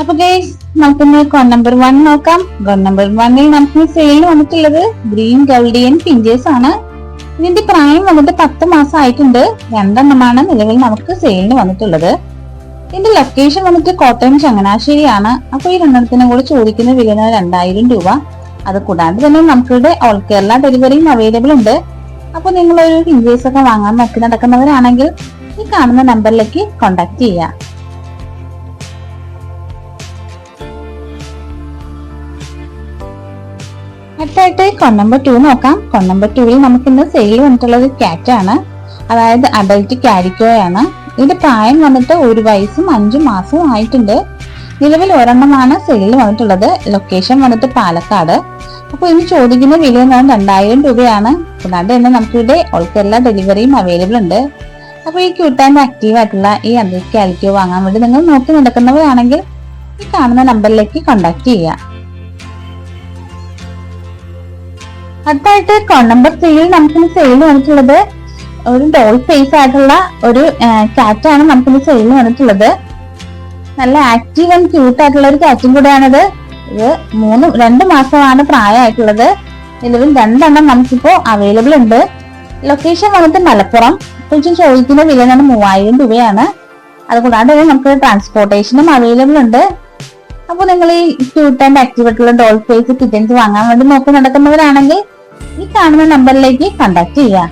അപ്പൊ ഗൈസ് നമുക്കിന്ന് കോൺ number one നോക്കാം. കോൺ നമ്പർ വണ്ണിൽ നമുക്ക് സെയിൽ വന്നിട്ടുള്ളത് ഗ്രീൻ ഗൗഡിയൻ പിഞ്ചേഴ്സ് ആണ്. ഇതിന്റെ പ്രായം വന്നിട്ട് പത്ത് മാസം ആയിട്ടുണ്ട്. രണ്ടെണ്ണമാണ് നിലവിൽ നമുക്ക് സെയിലിന് വന്നിട്ടുള്ളത്. ഇതിന്റെ ലൊക്കേഷൻ വന്നിട്ട് കോട്ടയം ചങ്ങനാശ്ശേരിയാണ്. അപ്പൊ ഈ രണ്ടെണ്ണത്തിനും കൂടെ ചോദിക്കുന്ന വില രണ്ടായിരം രൂപ. അത് കൂടാതെ തന്നെ നമുക്കിവിടെ ഓൾ കേരള ഡെലിവറിയും അവൈലബിൾ ഉണ്ട്. അപ്പൊ നിങ്ങൾ ഒരു പിഞ്ചേഴ്സ് ഒക്കെ വാങ്ങാൻ നോക്കി നടക്കുന്നവരാണെങ്കിൽ ഈ കാണുന്ന നമ്പറിലേക്ക് കോൺടാക്ട് ചെയ്യുക അടുത്തായിട്ട് കോൺ നമ്പർ ടു നോക്കാം. കോൺ നമ്പർ ടുവിൽ നമുക്ക് ഇന്ന് സെയിൽ വന്നിട്ടുള്ളത് കാറ്റ് ആണ്. അതായത് അഡൽറ്റ് കാരിക്കോയാണ് ഇതിന്റെ പ്രായം വന്നിട്ട് ഒരു വയസ്സും അഞ്ചു മാസവും ആയിട്ടുണ്ട്. നിലവിൽ ഒരെണ്ണമാണ് സെയിൽ വന്നിട്ടുള്ളത്. ലൊക്കേഷൻ വന്നിട്ട് പാലക്കാട്. അപ്പോൾ ഇനി ചോദിക്കുന്ന വില എന്ന് പറഞ്ഞാൽ രണ്ടായിരം രൂപയാണ്. കൂടാതെ തന്നെ നമുക്കിവിടെ ഓൾ എല്ലാ ഡെലിവറിയും അവൈലബിൾ ഉണ്ട്. അപ്പോൾ ഈ ക്യൂട്ടാന്റെ ആക്റ്റീവ് ആയിട്ടുള്ള ഈ അഡൽറ്റ് കാലിക്കോ വാങ്ങാൻ വേണ്ടി നിങ്ങൾ നോക്കി നടക്കുന്നവരാണെങ്കിൽ ഈ കാണുന്ന നമ്പറിലേക്ക് കോൺടാക്ട് ചെയ്യുക. അടുത്തായിട്ട് കോൺ നമ്പർ ത്രീയിൽ നമുക്കിന്ന് സെയിൽ വന്നിട്ടുള്ളത് ഒരു ഡോൾ ഫേസ് ആയിട്ടുള്ള ഒരു കാറ്റ് ആണ് നമുക്കിന്ന് സെയിൽ വന്നിട്ടുള്ളത്. നല്ല ആക്റ്റീവ് ആൻഡ് ക്യൂട്ട് ആയിട്ടുള്ള ഒരു കാറ്റും കൂടെയാണിത്. ഇത് മൂന്ന് രണ്ട് മാസമാണ് പ്രായമായിട്ടുള്ളത്. നിലവിൽ രണ്ടെണ്ണം നമുക്കിപ്പോ അവൈലബിൾ ഉണ്ട്. ലൊക്കേഷൻ വന്നിട്ട് മലപ്പുറം. കുറച്ചും ചോദിക്കുന്ന വില എന്ന് പറഞ്ഞാൽ മൂവായിരം രൂപയാണ്. അതുകൂടാതെ നമുക്ക് ട്രാൻസ്പോർട്ടേഷനും അവൈലബിൾ ഉണ്ട്. അപ്പൊ നിങ്ങൾ ഈ ക്യൂട്ട് ആൻഡ് ആക്റ്റീവ് ആയിട്ടുള്ള ഡോൾ ഫേസ് കിറ്റൻസ് വാങ്ങാൻ വേണ്ടി നോക്കി നടക്കുന്നവരാണെങ്കിൽ ഈ കാണുന്ന നമ്പറിലേക്ക് കോണ്ടാക്ട് ചെയ്യാം.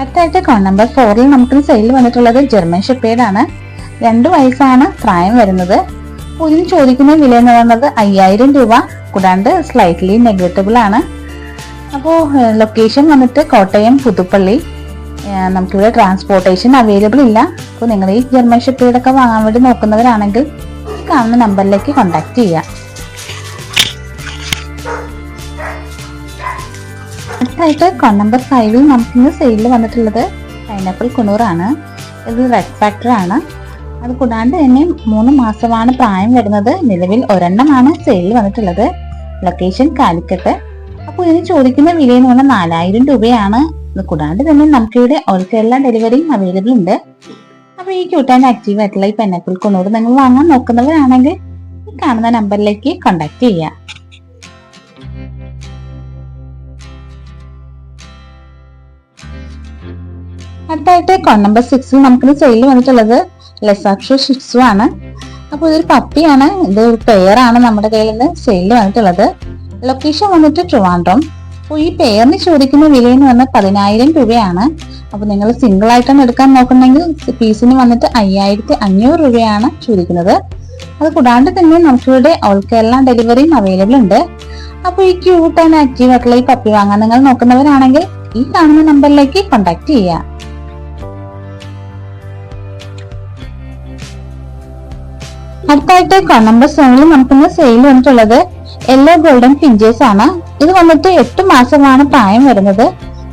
അടുത്തായിട്ട് അക്കൗണ്ട് നമ്പർ ഫോറിൽ നമുക്ക് സെയിൽ വന്നിട്ടുള്ളത് ജർമ്മൻ ഷെപ്പേഡാണ് രണ്ടു വയസ്സാണ് പ്രായം വരുന്നത്. ഇതിന് ചോദിക്കുന്ന വില എന്ന് പറയുന്നത് അയ്യായിരം രൂപ. കൂടാണ്ട് സ്ലൈറ്റ്ലി നെഗറ്റബിൾ ആണ്. അപ്പോൾ ലൊക്കേഷൻ വന്നിട്ട് കോട്ടയം പുതുപ്പള്ളി. നമുക്കിവിടെ ട്രാൻസ്പോർട്ടേഷൻ അവൈലബിൾ ഇല്ല. അപ്പോൾ നിങ്ങൾ ഈ ജർമ്മൻ ഷെപ്പേഡൊക്കെ വാങ്ങാൻ വേണ്ടി നോക്കുന്നവരാണെങ്കിൽ കാണുന്ന നമ്പറിലേക്ക് കോൺടാക്ട് ചെയ്യുക അടുത്തായിട്ട് കോൺ നമ്പർ ഫൈവിൽ നമുക്കിന്ന് സെയിലിൽ വന്നിട്ടുള്ളത് പൈനാപ്പിൾ കുണൂറാണ് ഇത് റെഡ് ഫാക്ടറാണ് അത് കൂടാണ്ട് തന്നെ മൂന്ന് മാസമാണ് പ്രായം വരുന്നത്. നിലവിൽ ഒരെണ്ണമാണ് സെയിലിൽ വന്നിട്ടുള്ളത്. Location Calicut. അപ്പോൾ ഇതിന് ചോദിക്കുന്ന വില എന്ന് പറഞ്ഞാൽ നാലായിരം രൂപയാണ്. ഇത് കൂടാണ്ട് തന്നെ നമുക്കിവിടെ ഓൾ കേരള ഡെലിവറിയും അവൈലബിൾ ഉണ്ട്. അപ്പോൾ ഈ ക്യൂട്ട് ആൻഡ് ആക്റ്റീവ് ആയിട്ടുള്ള ഈ പൈനാപ്പിൾ കുണൂർ നിങ്ങൾ വാങ്ങാൻ നോക്കുന്നവരാണെങ്കിൽ ഈ കാണുന്ന നമ്പറിലേക്ക് കോൺടാക്ട് ചെയ്യുക അടുത്തായിട്ട് കോൺ നമ്പർ സിക്സിൽ നമുക്ക് സെയിൽ വന്നിട്ടുള്ളത് ലെസാക്ഷോ ഷിറ്റ്സു ആണ്. അപ്പോൾ ഇതൊരു പപ്പിയാണ് ഇത് ഒരു പെയറാണ് നമ്മുടെ കയ്യിൽ നിന്ന് സെയിൽ വന്നിട്ടുള്ളത്. ലൊക്കേഷൻ വന്നിട്ട് ട്രിവാൻഡ്രം. അപ്പോൾ ഈ പെയറിന് ചോദിക്കുന്ന വില എന്ന് പറഞ്ഞാൽ പതിനായിരം രൂപയാണ്. അപ്പോൾ നിങ്ങൾ സിംഗിൾ ആയിട്ടാണ് എടുക്കാൻ നോക്കുന്നെങ്കിൽ പീസിന് വന്നിട്ട് അയ്യായിരത്തി അഞ്ഞൂറ് രൂപയാണ് ചോദിക്കുന്നത്. അത് കൂടാണ്ട് തന്നെ നമുക്കിവിടെ ഓൾ കേരള ഡെലിവറിയും അവൈലബിൾ ഉണ്ട്. അപ്പോൾ ഈ ക്യൂട്ട് ആൻഡ് ആക്റ്റീവ് ആയിട്ടുള്ള ഈ പപ്പി വാങ്ങാൻ നിങ്ങൾ നോക്കുന്നവരാണെങ്കിൽ ഈ കാണുന്ന നമ്പറിലേക്ക് കോൺടാക്ട് ചെയ്യുക. അടുത്തായിട്ട് നമ്പർ സെവനിൽ നമുക്കിന്ന് സെയിൽ വന്നിട്ടുള്ളത് യെല്ലോ ഗോൾഡൻ ഫിഞ്ചേഴ്സ് ആണ്. ഇത് വന്നിട്ട് എട്ട് മാസമാണ് പ്രായം വരുന്നത്.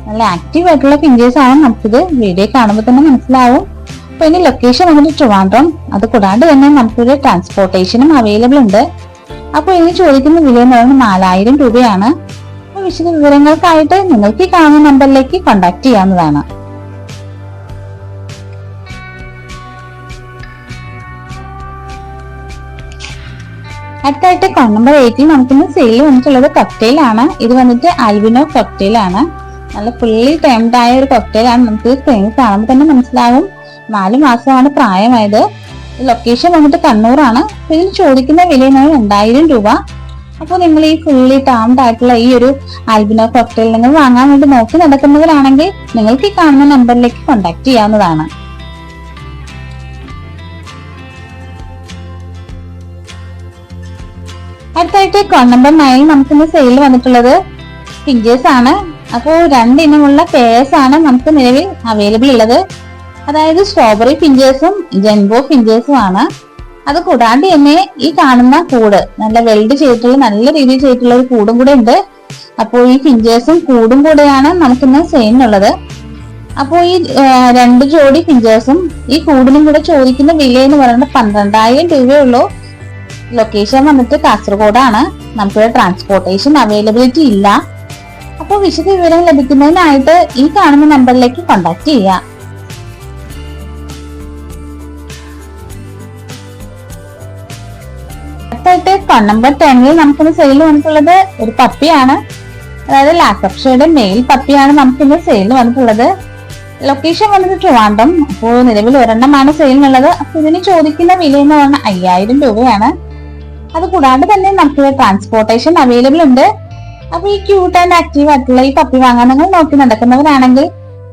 നല്ല ആക്റ്റീവ് ആയിട്ടുള്ള ഫിഞ്ചേഴ്സ് ആണ് നമുക്കിത് വീഡിയോ കാണുമ്പോൾ തന്നെ മനസ്സിലാവും. അപ്പൊ ഇനി ലൊക്കേഷൻ വന്നിട്ട് ട്രിവാൻഡ്രം അത് കൂടാണ്ട് തന്നെ നമുക്കിവിടെ ട്രാൻസ്പോർട്ടേഷനും അവൈലബിൾ ഉണ്ട്. അപ്പൊ ഇനി ചോദിക്കുന്ന വില എന്ന് പറയുന്നത് നാലായിരം രൂപയാണ്. വിശദ വിവരങ്ങൾക്കായിട്ട് നിങ്ങൾക്ക് ഈ കാണുന്ന നമ്പറിലേക്ക് കോൺടാക്ട് ചെയ്യാവുന്നതാണ്. അടുത്തായിട്ട് കോൺ നമ്പർ എയ്റ്റിൽ നമുക്കിന്ന് സെയിൽ വന്നിട്ടുള്ളത് ആണ്. ഇത് വന്നിട്ട് അൽവിനോ ആണ്. നല്ല ഫുള്ളി ടൈംഡ് ആയ ഒരു ആണ്. നമുക്ക് സ്ക്രീനിൽ കാണുമ്പോൾ തന്നെ മനസ്സിലാവും. നാല് മാസമാണ് പ്രായമായത്. ലൊക്കേഷൻ വന്നിട്ട് കണ്ണൂറാണ് ഇതിൽ ചോദിക്കുന്ന വില രണ്ടായിരം രൂപ. അപ്പോൾ നിങ്ങൾ ഈ ഫുള്ളി ടാംഡ് ആയിട്ടുള്ള ഈ ഒരു ആൽബിനോ cocktail നിങ്ങൾ വാങ്ങാൻ വേണ്ടി നോക്കി നടക്കുന്നവരാണെങ്കിൽ നിങ്ങൾക്ക് ഈ കാണുന്ന നമ്പറിലേക്ക് കോൺടാക്ട് ചെയ്യാവുന്നതാണ്. അടുത്തായിട്ട് കോൺ നമ്പർ നയൻ നമുക്കിന്ന് സെയിൽ വന്നിട്ടുള്ളത് ഫിഞ്ചേഴ്സ് ആണ്. അപ്പോൾ രണ്ടിനമുള്ള പേഴ്സ് ആണ് നമുക്ക് നിലവിൽ അവൈലബിൾ ഉള്ളത്. അതായത് സ്ട്രോബെറി ഫിഞ്ചേഴ്സും ജെൻബോ ഫിഞ്ചേഴ്സും ആണ്. അത് കൂടാണ്ട് തന്നെ ഈ കാണുന്ന കൂട് നല്ല വെൽഡ് ചെയ്തിട്ടുള്ള നല്ല രീതിയിൽ ചെയ്തിട്ടുള്ള ഒരു കൂടും കൂടെ ഉണ്ട്. അപ്പോൾ ഈ ഫിഞ്ചേഴ്സും കൂടും കൂടെയാണ് നമുക്കിന്ന് സെയിനുള്ളത് അപ്പോൾ ഈ രണ്ട് ജോഡി ഫിഞ്ചേഴ്സും ഈ കൂടിനും കൂടെ ചോദിക്കുന്ന വില എന്ന് പറയുന്നത് പന്ത്രണ്ടായിരം രൂപയുള്ളൂ ലൊക്കേഷൻ വന്നിട്ട് കാസർഗോഡാണ്. നമുക്ക് ട്രാൻസ്പോർട്ടേഷൻ അവൈലബിലിറ്റി ഇല്ല. അപ്പോൾ വിശദ വിവരം ലഭിക്കുന്നതിനായിട്ട് ഈ കാണുന്ന നമ്പറിലേക്ക് കോൺടാക്ട് ചെയ്യുക നമ്പർ ടെന്നിൽ നമുക്കിന്ന് സെയിൽ വന്നിട്ടുള്ളത് ഒരു പപ്പിയാണ് അതായത് ലാക്കപ്ഷയുടെ മെയിൽ പപ്പിയാണ് നമുക്കിന്ന് സെയിൽ വന്നിട്ടുള്ളത്. ലൊക്കേഷൻ വന്നത് ട്രിവാൻഡ്രം. അപ്പോൾ നിലവിൽ ഒരെണ്ണമാണ് സെയിലിനുള്ളത് അപ്പൊ ഇതിന് ചോദിക്കുന്ന വില എന്ന് പറഞ്ഞാൽ അയ്യായിരം രൂപയാണ്. അത് കൂടാണ്ട് തന്നെ നമുക്ക് ട്രാൻസ്പോർട്ടേഷൻ അവൈലബിൾ ഉണ്ട്. അപ്പൊ ഈ ക്യൂട്ട് ആൻഡ് ആക്റ്റീവ് ആയിട്ടുള്ള ഈ പപ്പി വാങ്ങാൻ നിങ്ങൾ നോക്കി നടക്കുന്നവരാണെങ്കിൽ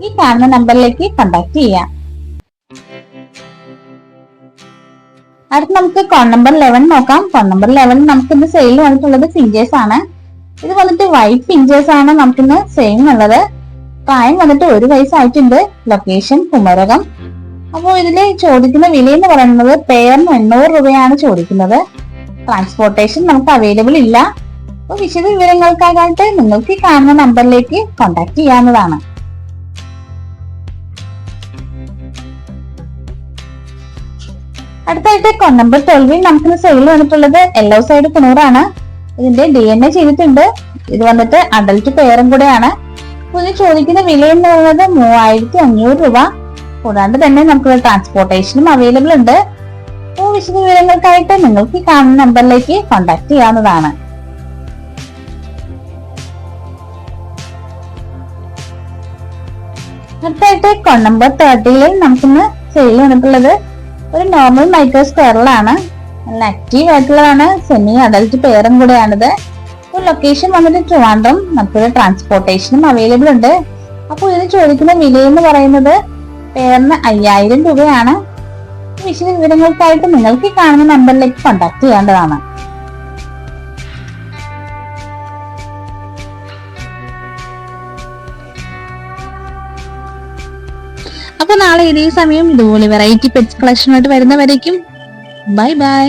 ഈ കാണുന്ന നമ്പറിലേക്ക് കോൺടാക്ട് ചെയ്യാം. അടുത്ത് നമുക്ക് കോൺ നമ്പർ ലെവൻ നോക്കാം. കോൺ നമ്പർ ലെവൻ നമുക്ക് ഇന്ന് സെയിൽ വന്നിട്ടുള്ളത് ഫിഞ്ചേഴ്സ് ആണ്. ഇത് വന്നിട്ട് വൈറ്റ് ഫിഞ്ചേഴ്സ് ആണ് നമുക്കിന്ന് സെയിം ഉള്ളത്. പ്രായം വന്നിട്ട് ഒരു വയസ്സായിട്ടുണ്ട്. ലൊക്കേഷൻ കുമരകം. അപ്പോൾ ഇതിൽ ചോദിക്കുന്ന വില എന്ന് പറയുന്നത് പെയറിന് എണ്ണൂറ് രൂപയാണ് ചോദിക്കുന്നത്. ട്രാൻസ്പോർട്ടേഷൻ നമുക്ക് അവൈലബിൾ ഇല്ല. അപ്പോൾ വിശദ വിവരങ്ങൾക്കായിട്ട് നിങ്ങൾക്ക് ഈ കാണുന്ന നമ്പറിലേക്ക് കോൺടാക്ട് ചെയ്യാവുന്നതാണ്. അടുത്തായിട്ട് നമ്പർ ട്വൽവിൽ നമുക്ക് സെയിൽ വന്നിട്ടുള്ളത് യെല്ലോ സൈഡ് കുണൂറാണ്. ഇതിന്റെ ഡി എൻ എ ചെയ്തിട്ടുണ്ട്. ഇത് വന്നിട്ട് അഡൽട്ട് പെയറും കൂടെയാണ്. ഇതിന് ചോദിക്കുന്ന വില എന്ന് പറയുന്നത് മൂവായിരത്തി അഞ്ഞൂറ് രൂപ. കൂടാണ്ട് തന്നെ നമുക്ക് ട്രാൻസ്പോർട്ടേഷനും അവൈലബിൾ ഉണ്ട്. അപ്പോൾ വിശദ വിവരങ്ങൾക്കായിട്ട് നിങ്ങൾക്ക് ഈ കാണുന്ന നമ്പറിലേക്ക് കോൺടാക്ട് ചെയ്യാവുന്നതാണ്. അടുത്തായിട്ട് കോൺ നമ്പർ തേർട്ടിയിൽ നമുക്കിന്ന് സെയിൽ വന്നിട്ടുള്ളത് ഒരു നോർമൽ മൈക്രോ സ്ക്വയറിലാണ് നല്ല ആക്റ്റീവ് ആയിട്ടുള്ളതാണ്. സെമി അഡൽറ്റ് പെയറും കൂടെയാണിത്. അപ്പോൾ ലൊക്കേഷൻ വന്നിട്ട് ട്രിവാൻഡ്രം നമുക്കൊരു ട്രാൻസ്പോർട്ടേഷനും അവൈലബിൾ ഉണ്ട്. അപ്പോൾ ഇതിന് ചോദിക്കുന്ന വില എന്ന് പറയുന്നത് പെയറിന് അയ്യായിരം രൂപയാണ്. വിശദ വിവരങ്ങൾക്കായിട്ട് നിങ്ങൾക്ക് ഈ കാണുന്ന നമ്പറിലേക്ക് കോൺടാക്ട് ചെയ്യേണ്ടതാണ് അപ്പൊ നാളെ ഇതേ സമയം ഇതുപോലെ വെറൈറ്റി പെറ്റ്സ് കളക്ഷനായിട്ട് വരുന്നവരേക്കും. Bye bye